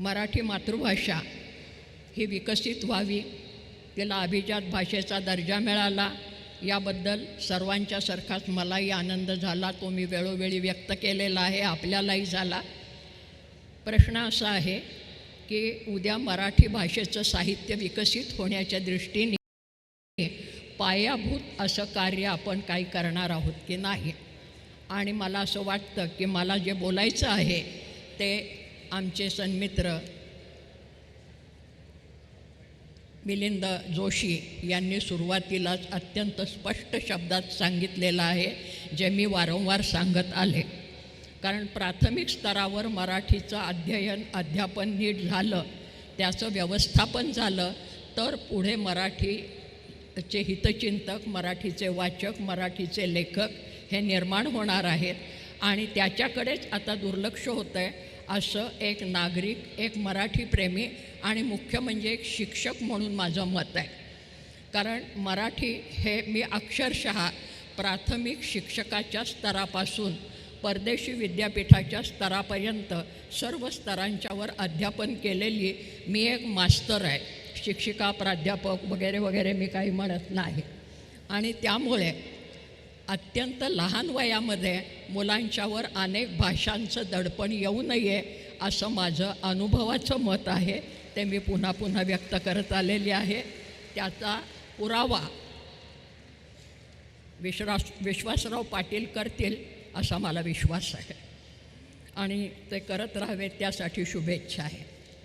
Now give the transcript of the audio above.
मराठी मातृभाषा ही विकसित व्हावी तिला अभिजात भाषेचा दर्जा मिळाला. याबद्दल सर्वांच्यासारखाच मलाही आनंद झाला. तो मी वेळोवेळी व्यक्त केलेला आहे आपल्यालाही झाला. प्रश्न असा आहे की उद्या मराठी भाषेचं साहित्य विकसित होण्याच्या दृष्टीने पायाभूत असं कार्य आपण काही करणार आहोत की नाही? आणि मला असं वाटतं की मला जे बोलायचं आहे ते आमचे सन्मित्र मिलिंद जोशी यांनी सुरुवातीलाच अत्यंत स्पष्ट शब्दात सांगितलेलं आहे जे मी वारंवार सांगत आले. कारण प्राथमिक स्तरावर मराठीचं अध्ययन अध्यापन नीट झालं त्याचं व्यवस्थापन झालं तर पुढे मराठीचे हितचिंतक मराठीचे वाचक मराठीचे लेखक हे निर्माण होणार आहेत. आणि त्याच्याकडेच आता दुर्लक्ष होतं आहे असं एक नागरिक एक मराठी प्रेमी आणि मुख्य म्हणजे एक शिक्षक म्हणून माझं मत आहे. कारण मराठी हे मी अक्षरशः प्राथमिक शिक्षकाच्या स्तरापासून परदेशी विद्यापीठाच्या स्तरापर्यंत सर्व स्तरांच्यावर अध्यापन केलेली मी एक मास्तर आहे. शिक्षिका प्राध्यापक वगैरे वगैरे मी काही म्हणत नाही. आणि त्यामुळे अत्यंत लहान वयामध्ये मुलांच्यावर अनेक भाषांचं दडपण येऊ नये असं माझं अनुभवाचं मत आहे. ते मी पुन्हा पुन्हा व्यक्त करत आलेले आहे. त्याचा पुरावा विश्वास विश्वासराव पाटील करतील असा मला विश्वास आहे. आणि ते करत राहावे त्यासाठी शुभेच्छा आहे.